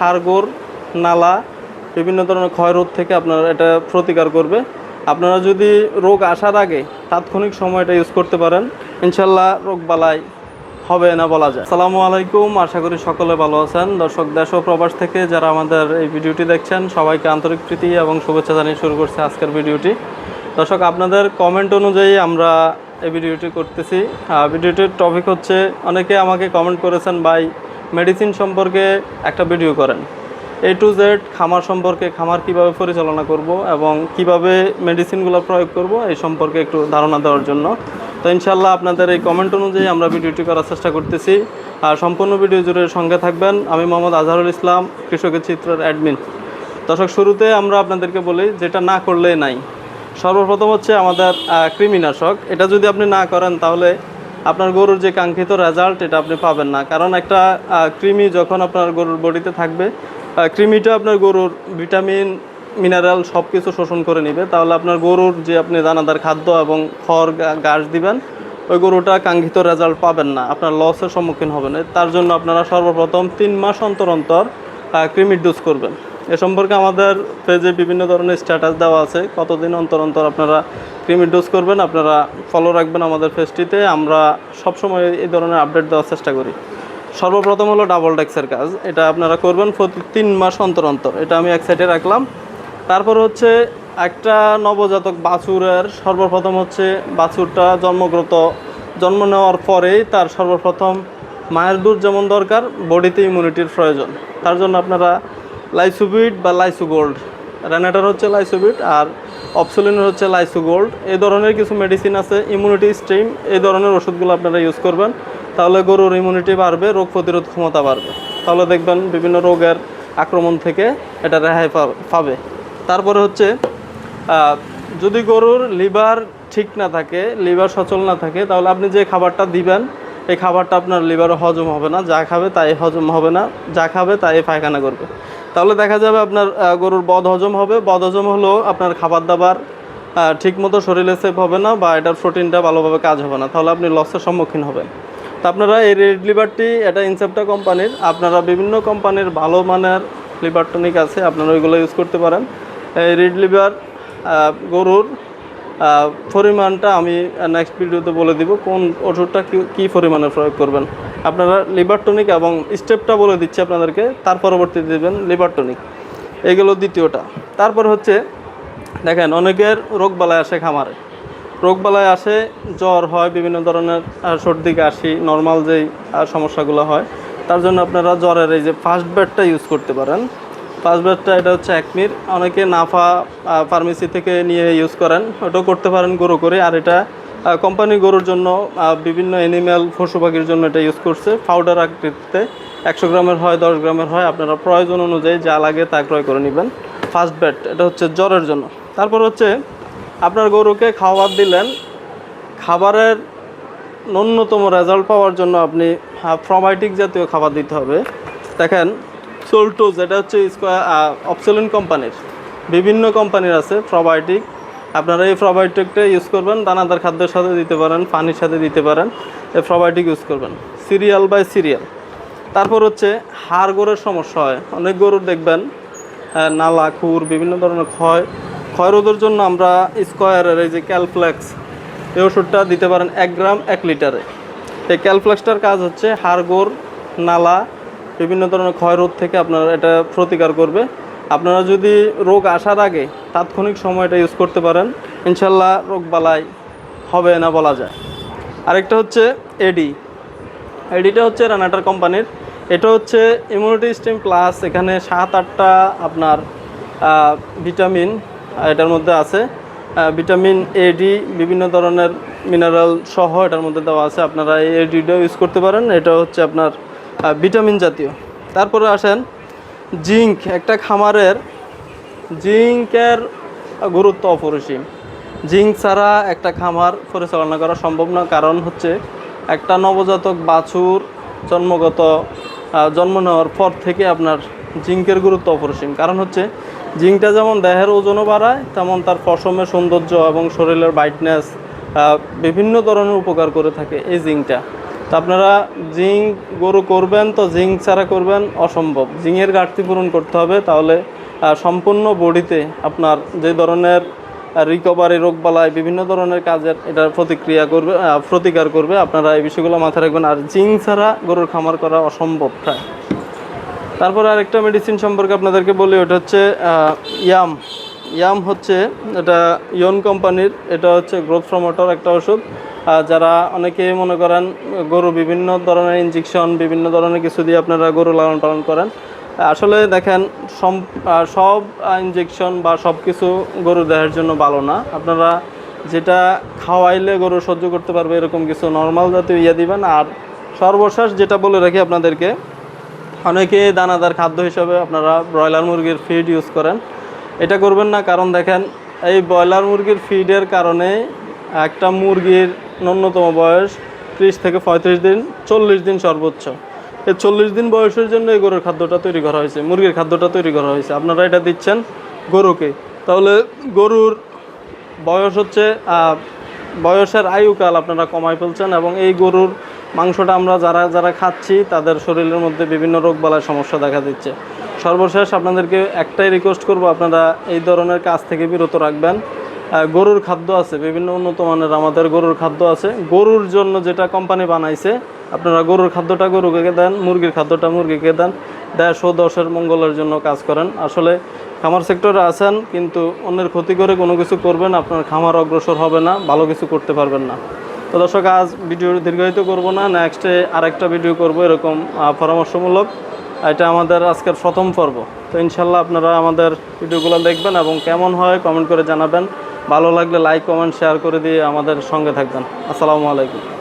হাড়গোড়, নালা, বিভিন্ন ধরনের ক্ষয়রোধ থেকে আপনারা এটা প্রতিকার করবে। আপনারা যদি রোগ আসার আগে তাৎক্ষণিক সময় এটা ইউজ করতে পারেন ইনশাল্লাহ রোগ বালাই হবে না বলা যায়। সালামু আলাইকুম, আশা করি সকলে ভালো আছেন। দর্শক, দেশ ও প্রবাস থেকে যারা আমাদের এই ভিডিওটি দেখছেন, সবাইকে আন্তরিক প্রীতি এবং শুভেচ্ছা জানিয়ে শুরু করছে আজকের ভিডিওটি। দর্শক, আপনাদের কমেন্ট অনুযায়ী আমরা এই ভিডিওটি করতেছি। ভিডিওটির টপিক হচ্ছে, অনেকে আমাকে কমেন্ট করেছেন, ভাই মেডিসিন সম্পর্কে একটা ভিডিও করেন। এ টু জেড খামার সম্পর্কে, খামার কীভাবে পরিচালনা করব এবং কীভাবে মেডিসিনগুলো প্রয়োগ করব, এই সম্পর্কে একটু ধারণা দেওয়ার জন্য। তো ইনশাল্লাহ আপনাদের এই কমেন্ট অনুযায়ী আমরা ভিডিওটি করার চেষ্টা করতেছি। আর সম্পূর্ণ ভিডিও জুড়ে সঙ্গে থাকবেন আমি মোহাম্মদ আজহারুল ইসলাম কৃষকের চিত্রের অ্যাডমিন দর্শক, শুরুতে আমরা আপনাদেরকে বলি যেটা না করলেই নাই। সর্বপ্রথম হচ্ছে আমাদের কৃমিনাশক। এটা যদি আপনি না করেন তাহলে আপনার গরুর যে কাঙ্ক্ষিত রেজাল্ট এটা আপনি পাবেন না। কারণ একটা কৃমি যখন আপনার গরুর বডিতে থাকবে কৃমিটা আপনার গরুর ভিটামিন মিনারেল সব কিছু শোষণ করে নেবে। তাহলে আপনার গরুর যে আপনি দানাদার খাদ্য এবং খড় ঘাস দিবেন, ওই গরুটা কাঙ্ক্ষিত রেজাল্ট পাবেন না। আপনার লসের সম্মুখীন হবেন তার জন্য আপনারা সর্বপ্রথম তিন মাস অন্তর অন্তর কৃমির ডোজ করবেন। এ সম্পর্কে আমাদের পেজে বিভিন্ন ধরনের স্ট্যাটাস দেওয়া আছে। কতদিন অন্তর অন্তর আপনারা ক্রিমির ডোজ করবেন, আপনারা ফলো রাখবেন আমাদের পেজটিতে আমরা সবসময় এই ধরনের আপডেট দেওয়ার চেষ্টা করি। সর্বপ্রথম হলো ডাবল ডেক্সের কাজ। এটা আপনারা করবেন প্রতি তিন মাস অন্তর অন্তর। এটা আমি এক সাইডে রাখলাম। তারপর হচ্ছে একটা নবজাতক বাছুরের সর্বপ্রথম হচ্ছে বাছুরটা জন্মগ্রত, জন্ম নেওয়ার পরেই তার সর্বপ্রথম মায়ের দুধ যেমন দরকার বডিতে ইমিউনিটির প্রয়োজন। তার জন্য আপনারা লাইসুবিট বা লাইসু গোল্ড রেনাটার হচ্ছে লাইসুবিট আর অপসোলিনের হচ্ছে লাইসু গোল্ড। এই ধরনের কিছু মেডিসিন আছে ইমিউনিটি স্ট্রিম এই ধরনের ওষুধগুলো আপনারা ইউজ করবেন। তাহলে গরুর ইমিউনিটি বাড়বে, রোগ প্রতিরোধ ক্ষমতা বাড়বে। তাহলে দেখবেন বিভিন্ন রোগের আক্রমণ থেকে এটা রেহাই পাবে। তারপরে হচ্ছে যদি গরুর লিভার ঠিক না থাকে লিভার সচল না থাকে, তাহলে আপনি যে খাবারটা দিবেন, এই খাবারটা আপনার লিভারে হজম হবে না। যা খাবে তাই হজম হবে না, যা খাবে তাই পায়খানা করবে। তাহলে দেখা যাবে আপনার গরুর বদ হজম হবে। বদ হজম হলেও আপনার খাবার দাবার ঠিক মতো শরীরে সেফ হবে না বা এটার প্রোটিনটা ভালোভাবে কাজ হবে না। তাহলে আপনি লসের সম্মুখীন হবেন। তো আপনারা এই রেড লিভারটি এটা ইনসেপ্টা কোম্পানির আপনারা বিভিন্ন কোম্পানির ভালো মানের লিভার টনিক আছে, আপনারা ওইগুলো ইউজ করতে পারেন। এই রেড লিভার গরুর পরিমাণটা আমি নেক্সট ভিডিওতে বলে দিব কোন ওষুধটা কি- কী পরিমাণে প্রয়োগ করবেন। আপনারা লিভার টনিক এবং স্টেপটা বলে দিচ্ছি আপনাদেরকে, তার পরবর্তীতে দেবেন লিভার টনিক। এগুলো দ্বিতীয়টা। তারপর হচ্ছে, দেখেন, অনেকের রোগবালায় আসে খামারে। রোগবালায় আসে, জ্বর হয়, বিভিন্ন ধরনের সর্দি, কাশি নর্মাল যেই সমস্যাগুলো হয়, তার জন্য আপনারা জ্বরের এই যে ফার্স্ট বেডটা ইউজ করতে পারেন। ফার্স্ট বেডটা এটা হচ্ছে একমির। অনেকে নাফা ফার্মেসি থেকে নিয়ে ইউজ করেন। ওটাও করতে পারেন, গুঁড়ো করে। আর এটা কোম্পানি গরুর জন্য বিভিন্ন অ্যানিম্যাল পশু পাখির জন্য এটা ইউজ করছে। পাউডার আকৃতিতে একশো গ্রামের হয়, দশ গ্রামের হয়, আপনারা প্রয়োজন অনুযায়ী যা লাগে তা ক্রয় করে নেবেন। ফার্স্ট বেড এটা হচ্ছে জ্বরের জন্য। তারপর হচ্ছে, আপনার গরুকে খাবার দিলেন, খাবারের ন্যূনতম রেজাল্ট পাওয়ার জন্য আপনি প্রোবায়োটিক জাতীয় খাবার দিতে হবে। দেখেন সোলটোজ এটা হচ্ছে স্কোয়ার অপসেলিন কোম্পানির। বিভিন্ন কোম্পানির আছে প্রোবায়োটিক আপনারা এই প্রোবায়োটিকটা ইউজ করবেন, দানাদার খাদ্যের সাথে দিতে পারেন, পানির সাথে দিতে পারেন, এই প্রোবায়োটিক ইউজ করবেন। সিরিয়াল বাই সিরিয়াল তারপর হচ্ছে হাড় গোড়ের সমস্যা হয়। অনেক গরুর দেখবেন নালা, খুর, বিভিন্ন ধরনের ক্ষয়। ক্ষয়রোধের জন্য আমরা স্কোয়ারের এই যে ক্যালফ্লেক্স এই ওষুধটা দিতে পারেন এক গ্রাম, এক লিটারে। এই ক্যালফ্লেক্সটার কাজ হচ্ছে হাড়গোড় নালা, বিভিন্ন ধরনের ক্ষয়রোধ থেকে আপনারা এটা প্রতিকার করবে। আপনারা যদি রোগ আসার আগে তাৎক্ষণিক সময়টা ইউজ করতে পারেন। ইনশাল্লাহ রোগ বালাই হবে না বলা যায়। আরেকটা হচ্ছে এডি এডিটা হচ্ছে রানাটার কোম্পানির। এটা হচ্ছে ইমিউনিটি স্টিম প্লাস এখানে সাত, আটটা আপনার ভিটামিন এটার মধ্যে আছে। ভিটামিন এডি বিভিন্ন ধরনের মিনারেল সহ এটার মধ্যে দেওয়া আছে। আপনারা এই এডিটাও ইউজ করতে পারেন। এটা হচ্ছে আপনার ভিটামিন জাতীয়। তারপরে আসেন জিঙ্ক একটা খামারের জিঙ্কের গুরুত্ব অপরিসীম। জিঙ্ক ছাড়া একটা খামার পরিচালনা করা সম্ভব না, কারণ হচ্ছে একটা নবজাতক বাছুর জন্মগত জন্ম নেওয়ার পর থেকে আপনার জিঙ্কের গুরুত্ব অপরিসীম। কারণ হচ্ছে জিঙ্কটা যেমন দেহের ওজনও বাড়ায়, তেমন তার পশমের সৌন্দর্য এবং শরীরের ব্রাইটনেস বিভিন্ন ধরনের উপকার করে থাকে এই জিঙ্কটা তো আপনারা জিঙ্ক গরু করবেন তো জিঙ্ক ছাড়া করবেন অসম্ভব। জিঙ্কের ঘাটতি পূরণ করতে হবে, তাহলে সম্পূর্ণ বডিতে আপনার যে ধরনের রিকভারি রোগ রোগবালাই বিভিন্ন ধরনের কাজের এটার প্রতিক্রিয়া করবে প্রতিকার করবে, আপনারা এই বিষয়গুলো মাথায় রাখবেন। আর জিঙ্ক ছাড়া গরুর খামার করা অসম্ভব প্রায়। তারপর আরেকটা মেডিসিন সম্পর্কে আপনাদেরকে বলি, ওটা হচ্ছে ইয়াম ইয়াম হচ্ছে, এটা ইয়ন কোম্পানির এটা হচ্ছে গ্রোথ প্রমোটর একটা ওষুধ। যারা অনেকে মনে করেন, গরু বিভিন্ন ধরনের ইঞ্জেকশন বিভিন্ন ধরনের কিছু দিয়ে আপনারা গরু লালন পালন করেন আসলে দেখেন সব ইঞ্জেকশন বা সব কিছু গরু দেহের জন্য ভালো না। আপনারা যেটা খাওয়াইলে গরু সহ্য করতে পারবে এরকম কিছু নর্মাল জাতীয় ইয়ে দিবেন। আর সর্বশেষ যেটা বলে রাখি আপনাদেরকে, অনেকে দানাদার খাদ্য হিসাবে আপনারা ব্রয়লার মুরগির ফিড ইউজ করেন। এটা করবেন না, কারণ দেখেন, এই ব্রয়লার মুরগির ফিডের কারণে একটা মুরগির ন্যূনতম বয়স ত্রিশ থেকে পঁয়ত্রিশ দিন, চল্লিশ দিন সর্বোচ্চ। চল্লিশ দিন বয়সের জন্য এই গরুর খাদ্যটা তৈরি করা হয়েছে, মুরগির খাদ্যটা তৈরি করা হয়েছে। আপনারা এটা দিচ্ছেন গরুকে। তাহলে গরুর বয়স হচ্ছে বয়সের আয়ুকাল আপনারা কমায় ফেলছেন এবং এই গরুর মাংসটা আমরা যারা যারা খাচ্ছি, তাদের শরীরের মধ্যে বিভিন্ন রোগ বালায় সমস্যা দেখা দিচ্ছে। সর্বশেষ আপনাদেরকে একটাই রিকোয়েস্ট করব, আপনারা এই ধরনের কাজ থেকে বিরত রাখবেন। গরুর খাদ্য আছে, বিভিন্ন উন্নত মানের আমাদের গরুর খাদ্য আছে। গরুর জন্য যেটা কোম্পানি বানাইছে আপনারা গরুর খাদ্যটা গরুকে দেন, মুরগির খাদ্যটা মুরগিকে দেন। ও দশের মঙ্গলের জন্য কাজ করেন। আসলে খামার সেক্টরে আছেন, কিন্তু অন্যের ক্ষতি করে কোনো কিছু করবেন, আপনার খামার অগ্রসর হবে না, ভালো কিছু করতে পারবেন না। তো দর্শক, আজ ভিডিও দীর্ঘায়িত করব না নেক্সটে আরেকটা ভিডিও করব এরকম পরামর্শমূলক। এটা আমাদের আজকের প্রথম পর্ব। তো ইনশাল্লাহ আপনারা আমাদের ভিডিওগুলো দেখবেন এবং কেমন হয় কমেন্ট করে জানাবেন। ভালো লাগলে লাইক কমেন্ট শেয়ার করে দিয়ে আমাদের সঙ্গে থাকবেন। আসসালামু আলাইকুম।